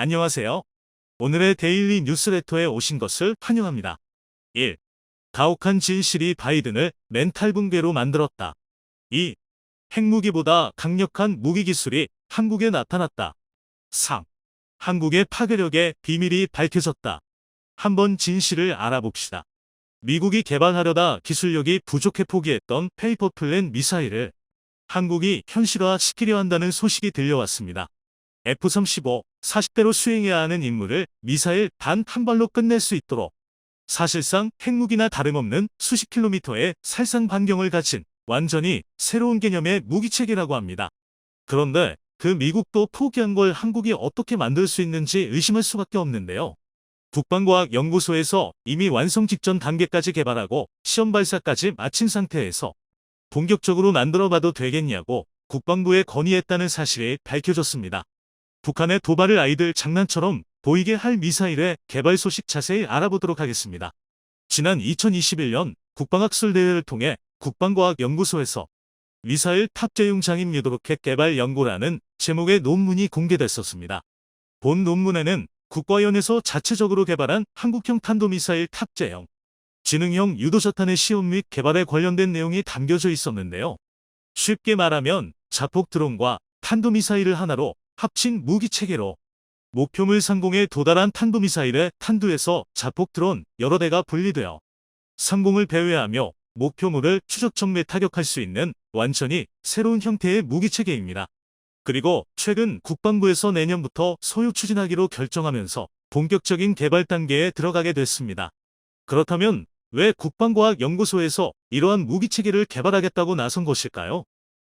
안녕하세요. 오늘의 데일리 뉴스레터에 오신 것을 환영합니다. 1. 가혹한 진실이 바이든을 멘탈 붕괴로 만들었다. 2. 핵무기보다 강력한 무기 기술이 한국에 나타났다. 3. 한국의 파괴력의 비밀이 밝혀졌다. 한번 진실을 알아봅시다. 미국이 개발하려다 기술력이 부족해 포기했던 페이퍼 플랜 미사일을 한국이 현실화시키려 한다는 소식이 들려왔습니다. F-35 40대로 수행해야 하는 임무를 미사일 단 한 발로 끝낼 수 있도록 사실상 핵무기나 다름없는 수십 킬로미터의 살상 반경을 가진 완전히 새로운 개념의 무기체계라고 합니다. 그런데 그 미국도 포기한 걸 한국이 어떻게 만들 수 있는지 의심할 수밖에 없는데요. 국방과학연구소에서 이미 완성 직전 단계까지 개발하고 시험 발사까지 마친 상태에서 본격적으로 만들어 봐도 되겠냐고 국방부에 건의했다는 사실이 밝혀졌습니다. 북한의 도발을 아이들 장난처럼 보이게 할 미사일의 개발 소식 자세히 알아보도록 하겠습니다. 지난 2021년 국방학술 대회를 통해 국방과학연구소에서 미사일 탑재용 장인 유도로켓 개발 연구라는 제목의 논문이 공개됐었습니다. 본 논문에는 국과연에서 자체적으로 개발한 한국형 탄도미사일 탑재형 지능형 유도자탄의 시험 및 개발에 관련된 내용이 담겨져 있었는데요. 쉽게 말하면 자폭 드론과 탄도미사일을 하나로 합친 무기 체계로 목표물 상공에 도달한 탄도미사일의 탄두에서 자폭 드론 여러 대가 분리되어 상공을 배회하며 목표물을 추적 정밀 타격할 수 있는 완전히 새로운 형태의 무기 체계입니다. 그리고 최근 국방부에서 내년부터 소유 추진하기로 결정하면서 본격적인 개발 단계에 들어가게 됐습니다. 그렇다면 왜 국방과학연구소에서 이러한 무기 체계를 개발하겠다고 나선 것일까요?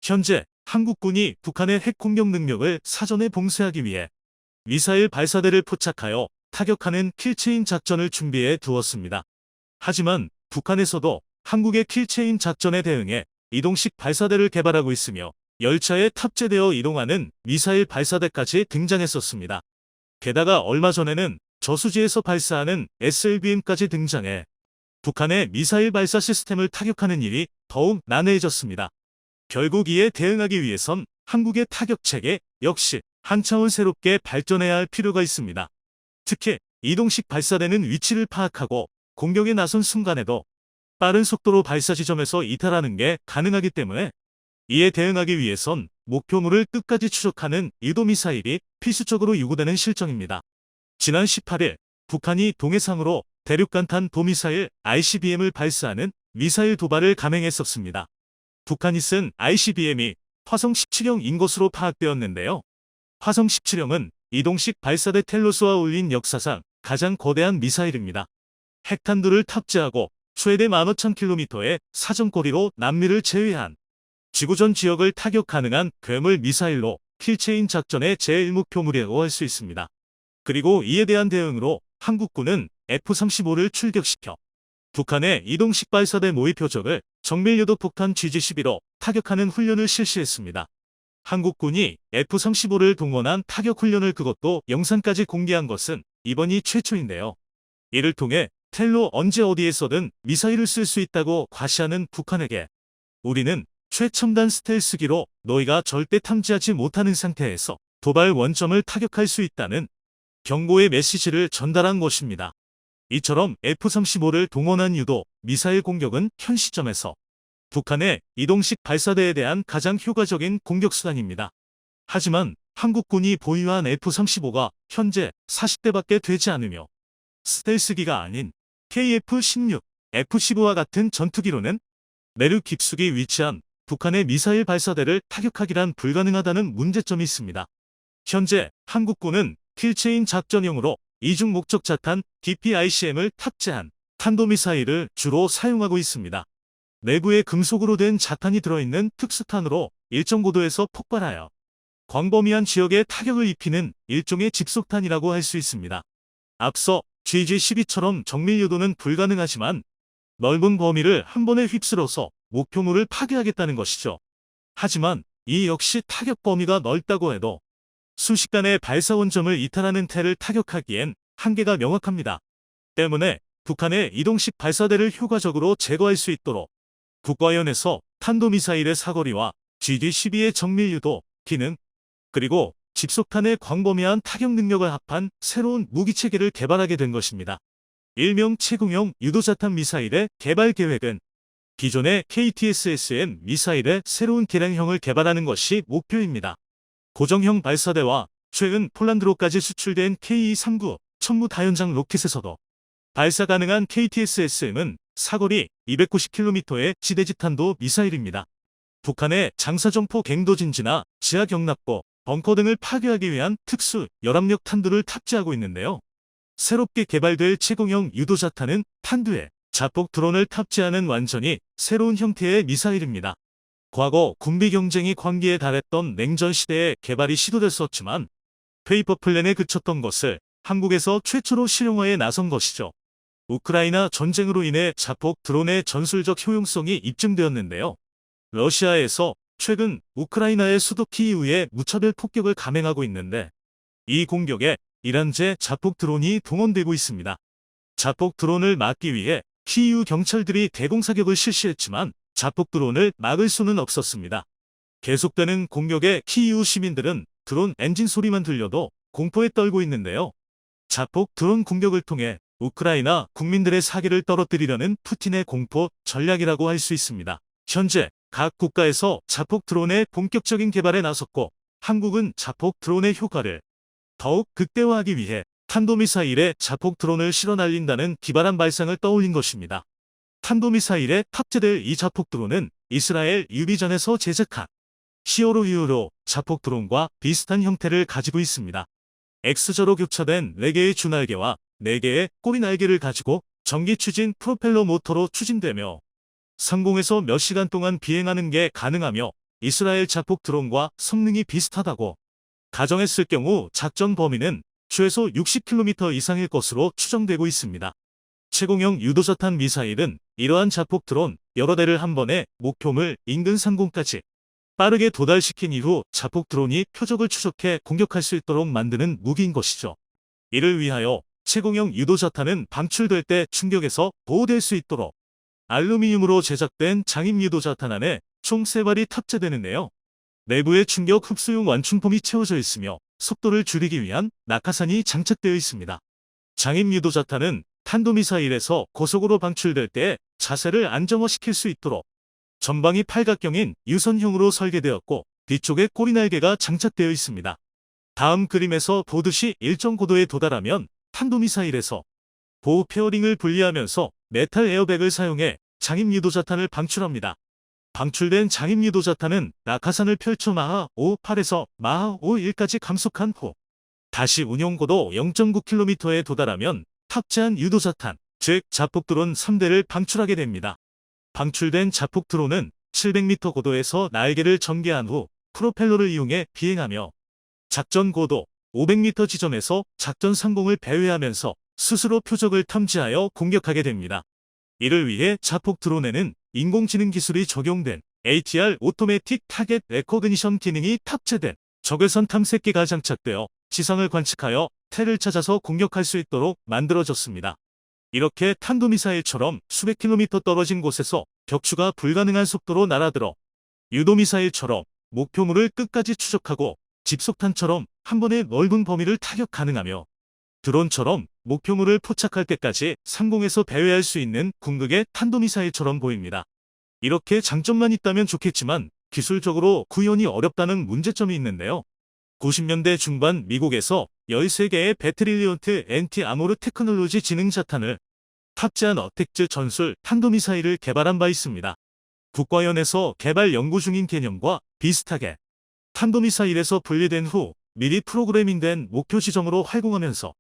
현재 한국군이 북한의 핵 공격 능력을 사전에 봉쇄하기 위해 미사일 발사대를 포착하여 타격하는 킬체인 작전을 준비해 두었습니다. 하지만 북한에서도 한국의 킬체인 작전에 대응해 이동식 발사대를 개발하고 있으며 열차에 탑재되어 이동하는 미사일 발사대까지 등장했었습니다. 게다가 얼마 전에는 저수지에서 발사하는 SLBM까지 등장해 북한의 미사일 발사 시스템을 타격하는 일이 더욱 난해해졌습니다. 결국 이에 대응하기 위해선 한국의 타격 체계 역시 한 차원 새롭게 발전해야 할 필요가 있습니다. 특히 이동식 발사대는 위치를 파악하고 공격에 나선 순간에도 빠른 속도로 발사 지점에서 이탈하는 게 가능하기 때문에 이에 대응하기 위해선 목표물을 끝까지 추적하는 유도미사일이 필수적으로 요구되는 실정입니다. 지난 18일 북한이 동해상으로 대륙간탄 도미사일 ICBM을 발사하는 미사일 도발을 감행했었습니다. 북한이 쓴 ICBM이 화성 17형인 것으로 파악되었는데요. 화성 17형은 이동식 발사대 텔로스와 올린 역사상 가장 거대한 미사일입니다. 핵탄두를 탑재하고 최대 15,000km의 사정거리로 남미를 제외한 지구전 지역을 타격 가능한 괴물 미사일로 킬체인 작전의 제1목표물이라고 할 수 있습니다. 그리고 이에 대한 대응으로 한국군은 F-35를 출격시켜 북한의 이동식 발사대 모의 표적을 정밀 유도 폭탄 GG-12로 타격하는 훈련을 실시했습니다. 한국군이 F-35를 동원한 타격 훈련을 그것도 영상까지 공개한 것은 이번이 최초인데요. 이를 통해 텔로 언제 어디에서든 미사일을 쓸 수 있다고 과시하는 북한에게 우리는 최첨단 스텔스기로 너희가 절대 탐지하지 못하는 상태에서 도발 원점을 타격할 수 있다는 경고의 메시지를 전달한 것입니다. 이처럼 F-35를 동원한 유도 미사일 공격은 현 시점에서 북한의 이동식 발사대에 대한 가장 효과적인 공격 수단입니다. 하지만 한국군이 보유한 F-35가 현재 40대밖에 되지 않으며 스텔스기가 아닌 KF-16, F-15와 같은 전투기로는 내륙 깊숙이 위치한 북한의 미사일 발사대를 타격하기란 불가능하다는 문제점이 있습니다. 현재 한국군은 킬체인 작전용으로 이중 목적 자탄 DPICM을 탑재한 탄도미사일을 주로 사용하고 있습니다. 내부에 금속으로 된 자탄이 들어있는 특수탄으로 일정 고도에서 폭발하여 광범위한 지역에 타격을 입히는 일종의 집속탄이라고 할 수 있습니다. 앞서 GG-12처럼 정밀 유도는 불가능하지만 넓은 범위를 한 번에 휩쓸어서 목표물을 파괴하겠다는 것이죠. 하지만 이 역시 타격 범위가 넓다고 해도 순식간에 발사 원점을 이탈하는 태를 타격하기엔 한계가 명확합니다. 때문에 북한의 이동식 발사대를 효과적으로 제거할 수 있도록 국과연에서 탄도미사일의 사거리와 GD-12의 정밀 유도, 기능, 그리고 집속탄의 광범위한 타격 능력을 합한 새로운 무기 체계를 개발하게 된 것입니다. 일명 채공형 유도자탄 미사일의 개발 계획은 기존의 KTSSM 미사일의 새로운 개량형을 개발하는 것이 목표입니다. 고정형 발사대와 최근 폴란드로까지 수출된 K-39 천무 다연장 로켓에서도 발사 가능한 KTSSM은 사거리 290km의 지대지탄도 미사일입니다. 북한의 장사정포 갱도진지나 지하 경납고, 벙커 등을 파괴하기 위한 특수 열압력 탄두를 탑재하고 있는데요. 새롭게 개발될 채공형 유도자탄은 탄두에 자폭 드론을 탑재하는 완전히 새로운 형태의 미사일입니다. 과거 군비 경쟁이 광기에 달했던 냉전 시대에 개발이 시도됐었지만 페이퍼 플랜에 그쳤던 것을 한국에서 최초로 실용화에 나선 것이죠. 우크라이나 전쟁으로 인해 자폭 드론의 전술적 효용성이 입증되었는데요. 러시아에서 최근 우크라이나의 수도 키이우에 무차별 폭격을 감행하고 있는데 이 공격에 이란제 자폭 드론이 동원되고 있습니다. 자폭 드론을 막기 위해 키이우 경찰들이 대공사격을 실시했지만 자폭 드론을 막을 수는 없었습니다. 계속되는 공격에 키이우 시민들은 드론 엔진 소리만 들려도 공포에 떨고 있는데요. 자폭 드론 공격을 통해 우크라이나 국민들의 사기를 떨어뜨리려는 푸틴의 공포 전략이라고 할 수 있습니다. 현재 각 국가에서 자폭 드론의 본격적인 개발에 나섰고 한국은 자폭 드론의 효과를 더욱 극대화하기 위해 탄도미사일에 자폭 드론을 실어 날린다는 기발한 발상을 떠올린 것입니다. 탄도미사일에 탑재될 이 자폭 드론은 이스라엘 유비전에서 제작한 히어로 히어로 자폭 드론과 비슷한 형태를 가지고 있습니다. X자로 교차된 4개의 주날개와 4개의 꼬리 날개를 가지고 전기 추진 프로펠러 모터로 추진되며 상공에서 몇 시간 동안 비행하는 게 가능하며 이스라엘 자폭 드론과 성능이 비슷하다고 가정했을 경우 작전 범위는 최소 60km 이상일 것으로 추정되고 있습니다. 채공형 유도자탄 미사일은 이러한 자폭 드론 여러 대를 한 번에 목표물 인근 상공까지 빠르게 도달시킨 이후 자폭 드론이 표적을 추적해 공격할 수 있도록 만드는 무기인 것이죠. 이를 위하여 채공형 유도자탄은 방출될 때 충격에서 보호될 수 있도록 알루미늄으로 제작된 장입 유도자탄 안에 총 3발이 탑재되는데요. 내부에 충격 흡수용 완충폼이 채워져 있으며 속도를 줄이기 위한 낙하산이 장착되어 있습니다. 장입 유도자탄은 탄도미사일에서 고속으로 방출될 때 자세를 안정화시킬 수 있도록 전방이 팔각형인 유선형으로 설계되었고 뒤쪽에 꼬리날개가 장착되어 있습니다. 다음 그림에서 보듯이 일정 고도에 도달하면 탄도미사일에서 보호 페어링을 분리하면서 메탈 에어백을 사용해 장입 유도자탄을 방출합니다. 방출된 장입 유도자탄은 낙하산을 펼쳐 마하 5, 8에서 마하 5, 1까지 감속한 후 다시 운용고도 0.9km에 도달하면 탑재한 유도자탄, 즉 자폭드론 3대를 방출하게 됩니다. 방출된 자폭드론은 700m 고도에서 날개를 전개한 후 프로펠러를 이용해 비행하며 작전 고도 500m 지점에서 작전 상공을 배회하면서 스스로 표적을 탐지하여 공격하게 됩니다. 이를 위해 자폭 드론에는 인공지능 기술이 적용된 ATR 오토매틱 타겟 레코그니션 기능이 탑재된 적외선 탐색기가 장착되어 지상을 관측하여 태를 찾아서 공격할 수 있도록 만들어졌습니다. 이렇게 탄도미사일처럼 수백 킬로미터 떨어진 곳에서 격추가 불가능한 속도로 날아들어 유도미사일처럼 목표물을 끝까지 추적하고 집속탄처럼 한 번에 넓은 범위를 타격 가능하며 드론처럼 목표물을 포착할 때까지 상공에서 배회할 수 있는 궁극의 탄도미사일처럼 보입니다. 이렇게 장점만 있다면 좋겠지만 기술적으로 구현이 어렵다는 문제점이 있는데요. 90년대 중반 미국에서 13개의 배트릴리언트 엔티 아모르 테크놀로지 지능 자탄을 탑재한 어택즈 전술 탄도미사일을 개발한 바 있습니다. 국과연에서 개발 연구 중인 개념과 비슷하게 탄도미사일에서 분리된 후 미리 프로그래밍된 목표 지점으로 활공하면서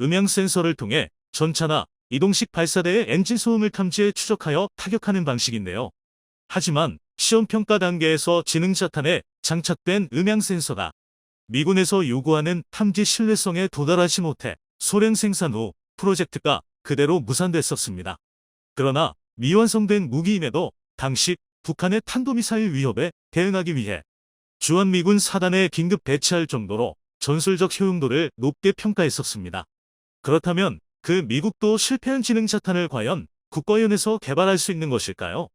음향 센서를 통해 전차나 이동식 발사대의 엔진 소음을 탐지해 추적하여 타격하는 방식인데요. 하지만 시험 평가 단계에서 지능 자탄에 장착된 음향 센서가 미군에서 요구하는 탐지 신뢰성에 도달하지 못해 소련 생산 후 프로젝트가 그대로 무산됐었습니다. 그러나 미완성된 무기임에도 당시 북한의 탄도미사일 위협에 대응하기 위해 주한미군 사단에 긴급 배치할 정도로 전술적 효용도를 높게 평가했었습니다. 그렇다면 그 미국도 실패한 지능 자탄을 과연 국가연에서 개발할 수 있는 것일까요?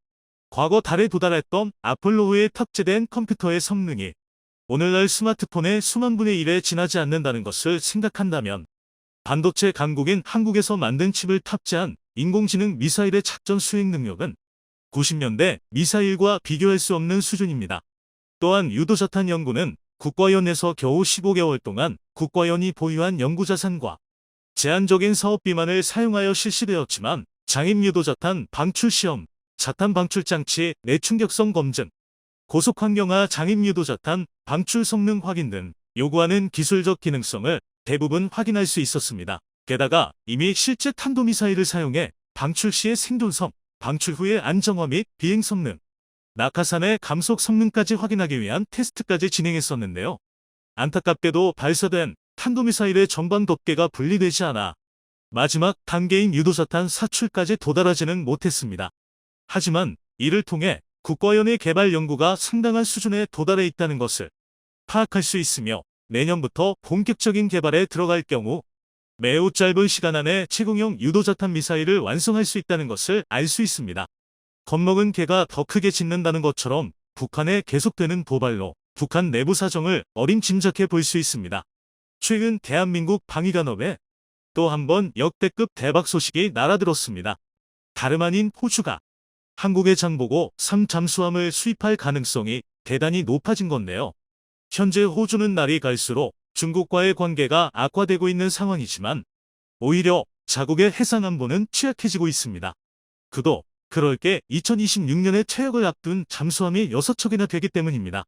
과거 달에 도달했던 아폴로호에 탑재된 컴퓨터의 성능이 오늘날 스마트폰의 수만 분의 1에 지나지 않는다는 것을 생각한다면 반도체 강국인 한국에서 만든 칩을 탑재한 인공지능 미사일의 작전 수행 능력은 90년대 미사일과 비교할 수 없는 수준입니다. 또한 유도자탄 연구는 국과연에서 겨우 15개월 동안 국과연이 보유한 연구자산과 제한적인 사업비만을 사용하여 실시되었지만 장입 유도자탄 방출 시험, 자탄 방출 장치 내충격성 검증, 고속환경화 장입 유도자탄 방출 성능 확인 등 요구하는 기술적 기능성을 대부분 확인할 수 있었습니다. 게다가 이미 실제 탄도미사일을 사용해 방출 시의 생존성, 방출 후의 안정화 및 비행 성능, 낙하산의 감속 성능까지 확인하기 위한 테스트까지 진행했었는데요. 안타깝게도 발사된 탄도미사일의 전반 덮개가 분리되지 않아 마지막 단계인 유도자탄 사출까지 도달하지는 못했습니다. 하지만 이를 통해 국과연의 개발 연구가 상당한 수준에 도달해 있다는 것을 파악할 수 있으며 내년부터 본격적인 개발에 들어갈 경우 매우 짧은 시간 안에 최공형 유도자탄 미사일을 완성할 수 있다는 것을 알 수 있습니다. 겁먹은 개가 더 크게 짖는다는 것처럼 북한에 계속되는 도발로 북한 내부 사정을 어림짐작해 볼 수 있습니다. 최근 대한민국 방위간업에 또 한 번 역대급 대박 소식이 날아들었습니다. 다름 아닌 호주가 한국의 장보고 3잠수함을 수입할 가능성이 대단히 높아진 건데요. 현재 호주는 날이 갈수록 중국과의 관계가 악화되고 있는 상황이지만 오히려 자국의 해상 안보는 취약해지고 있습니다. 그도 그럴 게 2026년에 퇴역을 앞둔 잠수함이 6척이나 되기 때문입니다.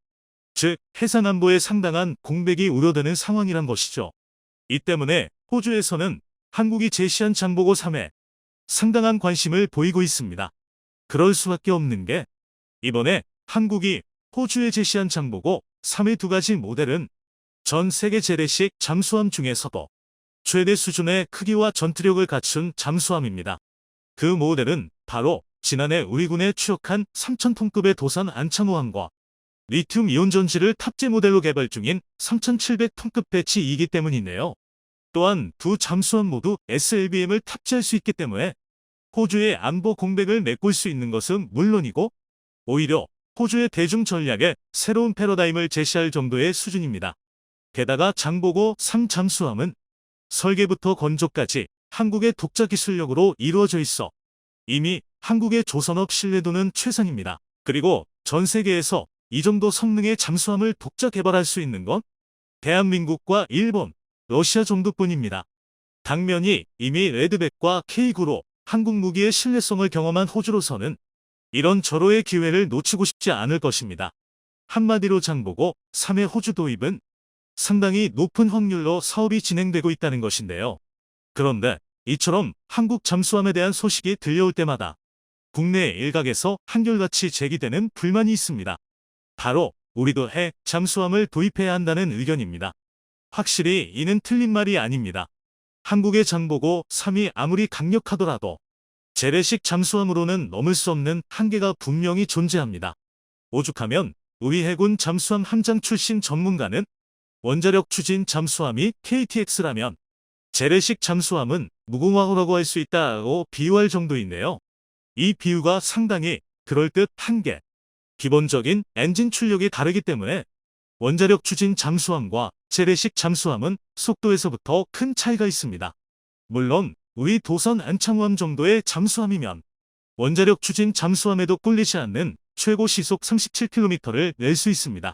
즉 해상 안보에 상당한 공백이 우려되는 상황이란 것이죠. 이 때문에 호주에서는 한국이 제시한 장보고 3에 상당한 관심을 보이고 있습니다. 그럴 수밖에 없는 게 이번에 한국이 호주에 제시한 장보고 3의 두 가지 모델은 전 세계 재래식 잠수함 중에서도 최대 수준의 크기와 전투력을 갖춘 잠수함입니다. 그 모델은 바로 지난해 우리 군에 추역한 3,000톤급의 도산 안창호함과 리튬 이온 전지를 탑재 모델로 개발 중인 3,700톤급 배치 2기 때문이네요. 또한 두 잠수함 모두 SLBM을 탑재할 수 있기 때문에 호주의 안보 공백을 메꿀 수 있는 것은 물론이고 오히려 호주의 대중 전략에 새로운 패러다임을 제시할 정도의 수준입니다. 게다가 장보고 3잠수함은 설계부터 건조까지 한국의 독자 기술력으로 이루어져 있어 이미 한국의 조선업 신뢰도는 최상입니다. 그리고 전 세계에서 이 정도 성능의 잠수함을 독자 개발할 수 있는 건 대한민국과 일본, 러시아 정도뿐입니다. 당면이 이미 레드백과 K9로 한국 무기의 신뢰성을 경험한 호주로서는 이런 절호의 기회를 놓치고 싶지 않을 것입니다. 한마디로 장보고 3회 호주 도입은 상당히 높은 확률로 사업이 진행되고 있다는 것인데요. 그런데 이처럼 한국 잠수함에 대한 소식이 들려올 때마다 국내 일각에서 한결같이 제기되는 불만이 있습니다. 바로 우리도 핵 잠수함을 도입해야 한다는 의견입니다. 확실히 이는 틀린 말이 아닙니다. 한국의 장보고 3이 아무리 강력하더라도 재래식 잠수함으로는 넘을 수 없는 한계가 분명히 존재합니다. 오죽하면 우리 해군 잠수함 함장 출신 전문가는 원자력 추진 잠수함이 KTX라면 재래식 잠수함은 무궁화호라고 할 수 있다고 비유할 정도인데요. 이 비유가 상당히 그럴듯한 게 기본적인 엔진 출력이 다르기 때문에 원자력 추진 잠수함과 재래식 잠수함은 속도에서부터 큰 차이가 있습니다. 물론 우리 도선 안창호함 정도의 잠수함이면 원자력 추진 잠수함에도 꿀리지 않는 최고 시속 37km를 낼 수 있습니다.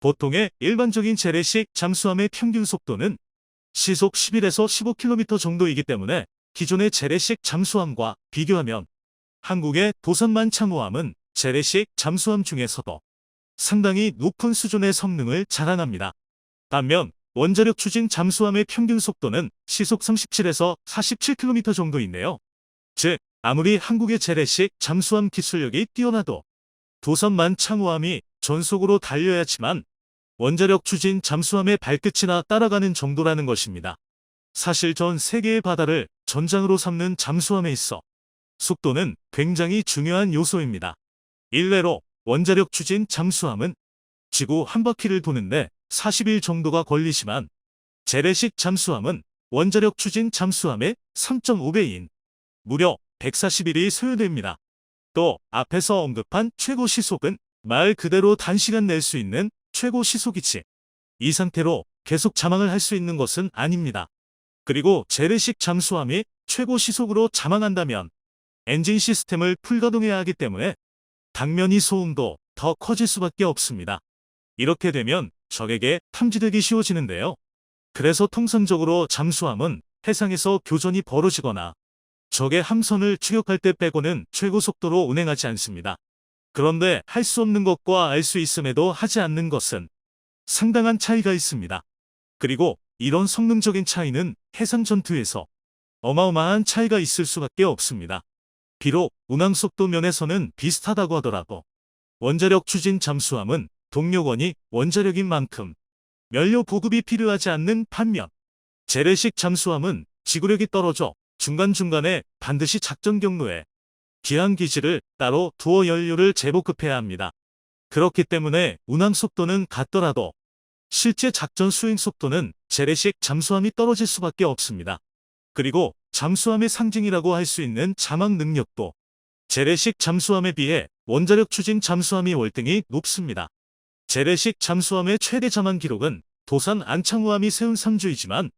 보통의 일반적인 재래식 잠수함의 평균 속도는 시속 11에서 15km 정도이기 때문에 기존의 재래식 잠수함과 비교하면 한국의 도선만 창호함은 재래식 잠수함 중에서도 상당히 높은 수준의 성능을 자랑합니다. 반면 원자력 추진 잠수함의 평균 속도는 시속 37에서 47km 정도인데요. 즉, 아무리 한국의 재래식 잠수함 기술력이 뛰어나도 도선만 창호함이 전속으로 달려야지만 원자력 추진 잠수함의 발끝이나 따라가는 정도라는 것입니다. 사실 전 세계의 바다를 전장으로 삼는 잠수함에 있어 속도는 굉장히 중요한 요소입니다. 일례로 원자력 추진 잠수함은 지구 한 바퀴를 도는데 40일 정도가 걸리지만 재래식 잠수함은 원자력 추진 잠수함의 3.5배인 무려 140일이 소요됩니다. 또 앞에서 언급한 최고 시속은 말 그대로 단시간 낼 수 있는 최고 시속이지. 이 상태로 계속 자망을 할 수 있는 것은 아닙니다. 그리고 재래식 잠수함이 최고 시속으로 자망한다면 엔진 시스템을 풀가동해야 하기 때문에 당면이 소음도 더 커질 수밖에 없습니다. 이렇게 되면 적에게 탐지되기 쉬워지는데요. 그래서 통상적으로 잠수함은 해상에서 교전이 벌어지거나 적의 함선을 추격할 때 빼고는 최고 속도로 운행하지 않습니다. 그런데 할 수 없는 것과 알 수 있음에도 하지 않는 것은 상당한 차이가 있습니다. 그리고 이런 성능적인 차이는 해상 전투에서 어마어마한 차이가 있을 수밖에 없습니다. 비록 운항 속도 면에서는 비슷하다고 하더라도 원자력 추진 잠수함은 동력원이 원자력인 만큼 연료 보급이 필요하지 않는 반면 재래식 잠수함은 지구력이 떨어져 중간중간에 반드시 작전 경로에 기항 기지를 따로 두어 연료를 재보급해야 합니다. 그렇기 때문에 운항 속도는 같더라도 실제 작전 수행 속도는 재래식 잠수함이 떨어질 수밖에 없습니다. 그리고 잠수함의 상징이라고 할 수 있는 자막 능력도 재래식 잠수함에 비해 원자력 추진 잠수함이 월등히 높습니다. 재래식 잠수함의 최대 자망 기록은 도산 안창호함이 세운 3주이지만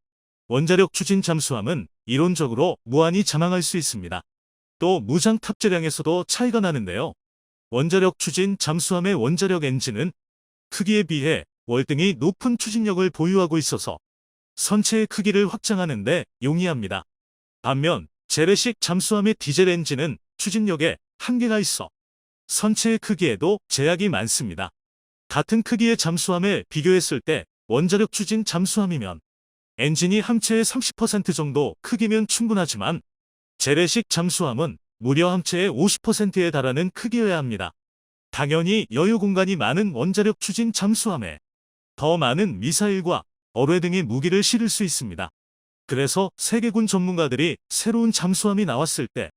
원자력 추진 잠수함은 이론적으로 무한히 자망할 수 있습니다. 또 무장 탑재량에서도 차이가 나는데요. 원자력 추진 잠수함의 원자력 엔진은 크기에 비해 월등히 높은 추진력을 보유하고 있어서 선체의 크기를 확장하는 데 용이합니다. 반면 재래식 잠수함의 디젤 엔진은 추진력에 한계가 있어 선체의 크기에도 제약이 많습니다. 같은 크기의 잠수함에 비교했을 때 원자력 추진 잠수함이면 엔진이 함체의 30% 정도 크기면 충분하지만 재래식 잠수함은 무려 함체의 50%에 달하는 크기여야 합니다. 당연히 여유 공간이 많은 원자력 추진 잠수함에 더 많은 미사일과 어뢰 등의 무기를 실을 수 있습니다. 그래서 세계군 전문가들이 새로운 잠수함이 나왔을 때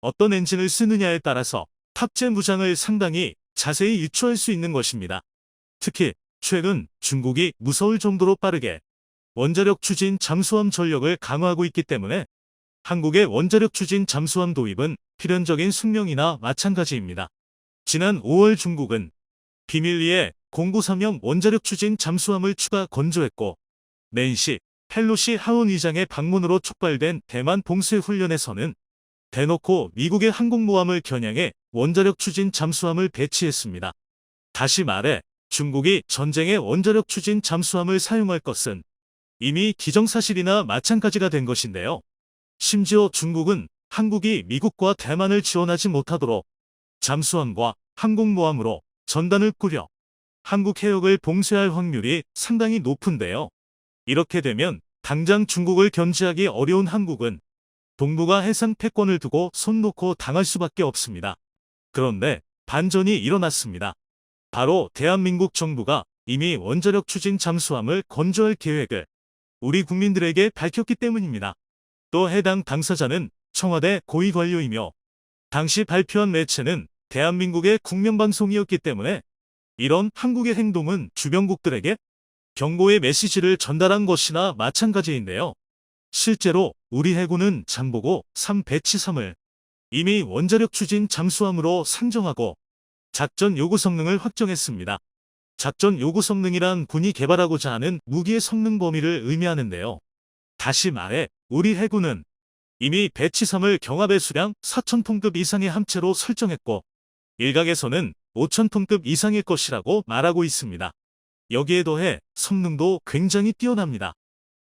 어떤 엔진을 쓰느냐에 따라서 탑재 무장을 상당히 자세히 유추할 수 있는 것입니다. 특히 최근 중국이 무서울 정도로 빠르게 원자력 추진 잠수함 전력을 강화하고 있기 때문에 한국의 원자력 추진 잠수함 도입은 필연적인 숙명이나 마찬가지입니다. 지난 5월 중국은 비밀리에 093형 원자력 추진 잠수함을 추가 건조했고 낸시 펠로시 하원 의장의 방문으로 촉발된 대만 봉쇄 훈련에서는 대놓고 미국의 항공모함을 겨냥해 원자력 추진 잠수함을 배치했습니다. 다시 말해 중국이 전쟁에 원자력 추진 잠수함을 사용할 것은 이미 기정사실이나 마찬가지가 된 것인데요. 심지어 중국은 한국이 미국과 대만을 지원하지 못하도록 잠수함과 항공모함으로 전단을 꾸려 한국 해역을 봉쇄할 확률이 상당히 높은데요. 이렇게 되면 당장 중국을 견제하기 어려운 한국은 동북아 해상 패권을 두고 손 놓고 당할 수밖에 없습니다. 그런데 반전이 일어났습니다. 바로 대한민국 정부가 이미 원자력 추진 잠수함을 건조할 계획을 우리 국민들에게 밝혔기 때문입니다. 또 해당 당사자는 청와대 고위 관료이며 당시 발표한 매체는 대한민국의 국명방송이었기 때문에 이런 한국의 행동은 주변국들에게 경고의 메시지를 전달한 것이나 마찬가지인데요. 실제로 우리 해군은 장보고 3 배치 3을 이미 원자력 추진 잠수함으로 상정하고 작전 요구 성능을 확정했습니다. 작전 요구 성능이란 군이 개발하고자 하는 무기의 성능 범위를 의미하는데요. 다시 말해 우리 해군은 이미 배치 3을 경합의 수량 4,000톤급 이상의 함체로 설정했고 일각에서는 5,000톤급 이상일 것이라고 말하고 있습니다. 여기에 더해 성능도 굉장히 뛰어납니다.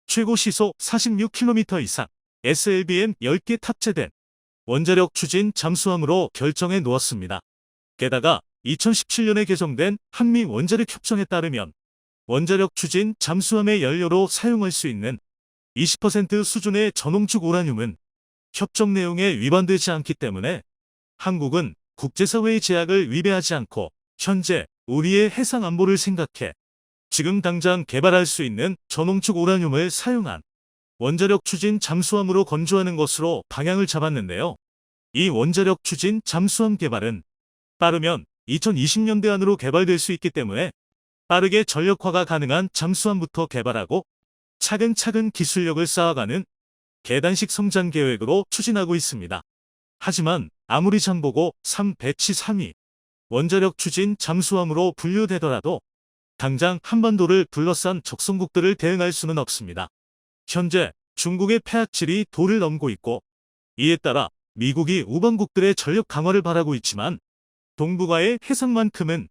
최고 시속 46km 이상 SLBM 10개 탑재된 원자력 추진 잠수함으로 결정해 놓았습니다. 게다가 2017년에 개정된 한미 원자력 협정에 따르면 원자력 추진 잠수함의 연료로 사용할 수 있는 20% 수준의 전홍축 우라늄은 협정 내용에 위반되지 않기 때문에 한국은 국제사회의 제약을 위배하지 않고 현재 우리의 해상 안보를 생각해 지금 당장 개발할 수 있는 전홍축 우라늄을 사용한 원자력 추진 잠수함으로 건조하는 것으로 방향을 잡았는데요. 이 원자력 추진 잠수함 개발은 빠르면 2020년대 안으로 개발될 수 있기 때문에 빠르게 전력화가 가능한 잠수함부터 개발하고 차근차근 기술력을 쌓아가는 계단식 성장 계획으로 추진하고 있습니다. 하지만 아무리 장보고 3 배치 3위 원자력 추진 잠수함으로 분류되더라도 당장 한반도를 둘러싼 적성국들을 대응할 수는 없습니다. 현재 중국의 폐악질이 도를 넘고 있고 이에 따라 미국이 우방국들의 전력 강화를 바라고 있지만 동북아의 해상만큼은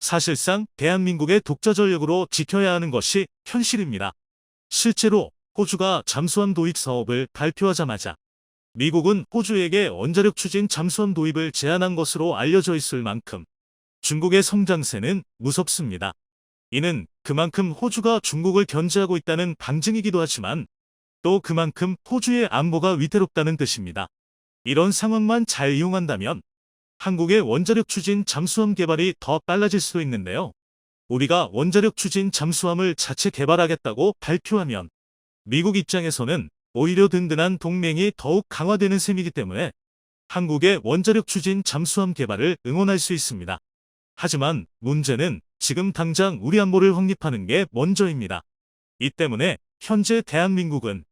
사실상 대한민국의 독자 전력으로 지켜야 하는 것이 현실입니다. 실제로 호주가 잠수함 도입 사업을 발표하자마자 미국은 호주에게 원자력 추진 잠수함 도입을 제안한 것으로 알려져 있을 만큼 중국의 성장세는 무섭습니다. 이는 그만큼 호주가 중국을 견제하고 있다는 방증이기도 하지만 또 그만큼 호주의 안보가 위태롭다는 뜻입니다. 이런 상황만 잘 이용한다면 한국의 원자력 추진 잠수함 개발이 더 빨라질 수도 있는데요. 우리가 원자력 추진 잠수함을 자체 개발하겠다고 발표하면 미국 입장에서는 오히려 든든한 동맹이 더욱 강화되는 셈이기 때문에 한국의 원자력 추진 잠수함 개발을 응원할 수 있습니다. 하지만 문제는 지금 당장 우리 안보를 확립하는 게 먼저입니다. 이 때문에 현재 대한민국은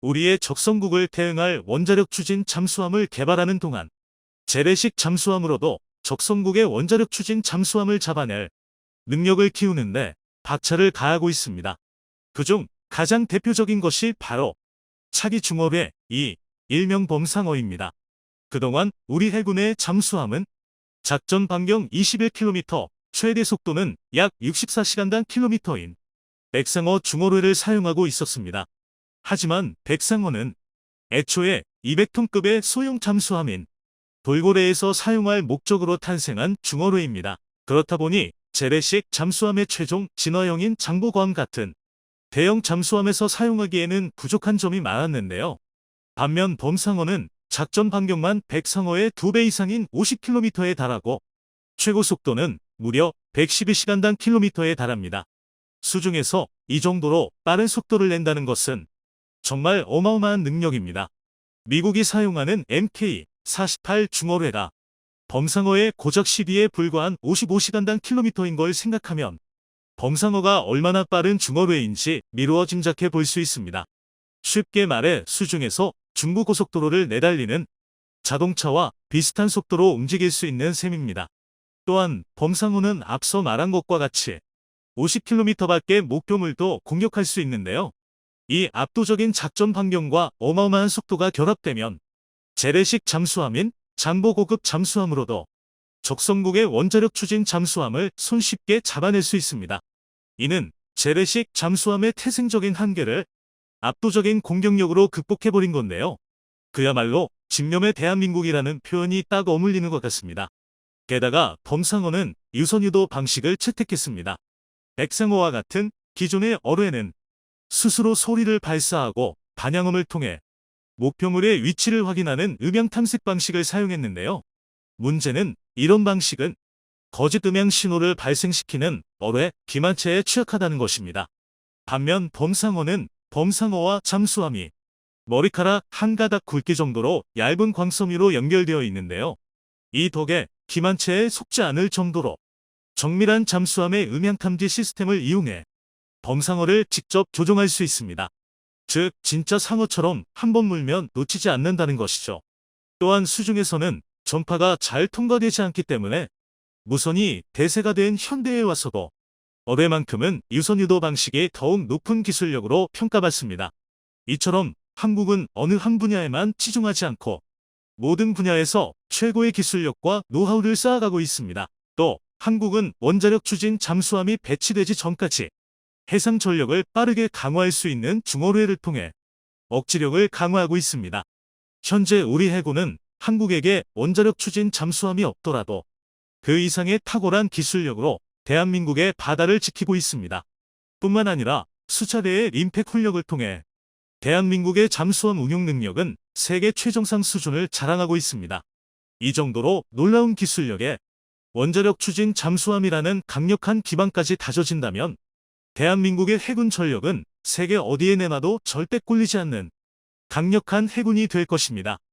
우리의 적성국을 대응할 원자력 추진 잠수함을 개발하는 동안 재래식 잠수함으로도 적성국의 원자력 추진 잠수함을 잡아낼 능력을 키우는데 박차를 가하고 있습니다. 그중 가장 대표적인 것이 바로 차기 중어회 이 일명 범상어입니다. 그동안 우리 해군의 잠수함은 작전 반경 21km, 최대 속도는 약 64시간당 킬로미터인 백상어 중어회를 사용하고 있었습니다. 하지만 백상어는 애초에 200톤급의 소형 잠수함인 돌고래에서 사용할 목적으로 탄생한 중어회입니다. 그렇다 보니 재래식 잠수함의 최종 진화형인 장보고함 같은 대형 잠수함에서 사용하기에는 부족한 점이 많았는데요. 반면 범상어는 작전 반경만 백상어의 2배 이상인 50km에 달하고 최고 속도는 무려 112시간당 킬로미터에 달합니다. 수중에서 이 정도로 빠른 속도를 낸다는 것은 정말 어마어마한 능력입니다. 미국이 사용하는 MK-48 중어뢰가 범상어의 고작 시비에 불과한 55시간당 킬로미터인 걸 생각하면 범상어가 얼마나 빠른 중어뢰인지 미루어 짐작해 볼 수 있습니다. 쉽게 말해 수중에서 중부 고속도로를 내달리는 자동차와 비슷한 속도로 움직일 수 있는 셈입니다. 또한 범상어는 앞서 말한 것과 같이 50km밖에 목표물도 공격할 수 있는데요. 이 압도적인 작전 반경과 어마어마한 속도가 결합되면 재래식 잠수함인 장보 고급 잠수함으로도 적성국의 원자력 추진 잠수함을 손쉽게 잡아낼 수 있습니다. 이는 재래식 잠수함의 태생적인 한계를 압도적인 공격력으로 극복해버린 건데요. 그야말로 집념의 대한민국이라는 표현이 딱 어울리는 것 같습니다. 게다가 범상어는 유선유도 방식을 채택했습니다. 백상어와 같은 기존의 어뢰는 스스로 소리를 발사하고 반향음을 통해 목표물의 위치를 확인하는 음향 탐색 방식을 사용했는데요. 문제는 이런 방식은 거짓 음향 신호를 발생시키는 어뢰 기만체에 취약하다는 것입니다. 반면 범상어는 범상어와 잠수함이 머리카락 한 가닥 굵기 정도로 얇은 광섬유로 연결되어 있는데요. 이 덕에 기만체에 속지 않을 정도로 정밀한 잠수함의 음향 탐지 시스템을 이용해 범상어를 직접 조종할 수 있습니다. 즉, 진짜 상어처럼 한 번 물면 놓치지 않는다는 것이죠. 또한 수중에서는 전파가 잘 통과되지 않기 때문에 무선이 대세가 된 현대에 와서도 어뢰만큼은 유선 유도 방식이 더욱 높은 기술력으로 평가받습니다. 이처럼 한국은 어느 한 분야에만 치중하지 않고 모든 분야에서 최고의 기술력과 노하우를 쌓아가고 있습니다. 또 한국은 원자력 추진 잠수함이 배치되지 전까지 해상 전력을 빠르게 강화할 수 있는 중어뢰를 통해 억지력을 강화하고 있습니다. 현재 우리 해군은 한국에게 원자력 추진 잠수함이 없더라도 그 이상의 탁월한 기술력으로 대한민국의 바다를 지키고 있습니다. 뿐만 아니라 수차례의 임팩 훈력을 통해 대한민국의 잠수함 운용 능력은 세계 최정상 수준을 자랑하고 있습니다. 이 정도로 놀라운 기술력에 원자력 추진 잠수함이라는 강력한 기반까지 다져진다면 대한민국의 해군 전력은 세계 어디에 내놔도 절대 꿀리지 않는 강력한 해군이 될 것입니다.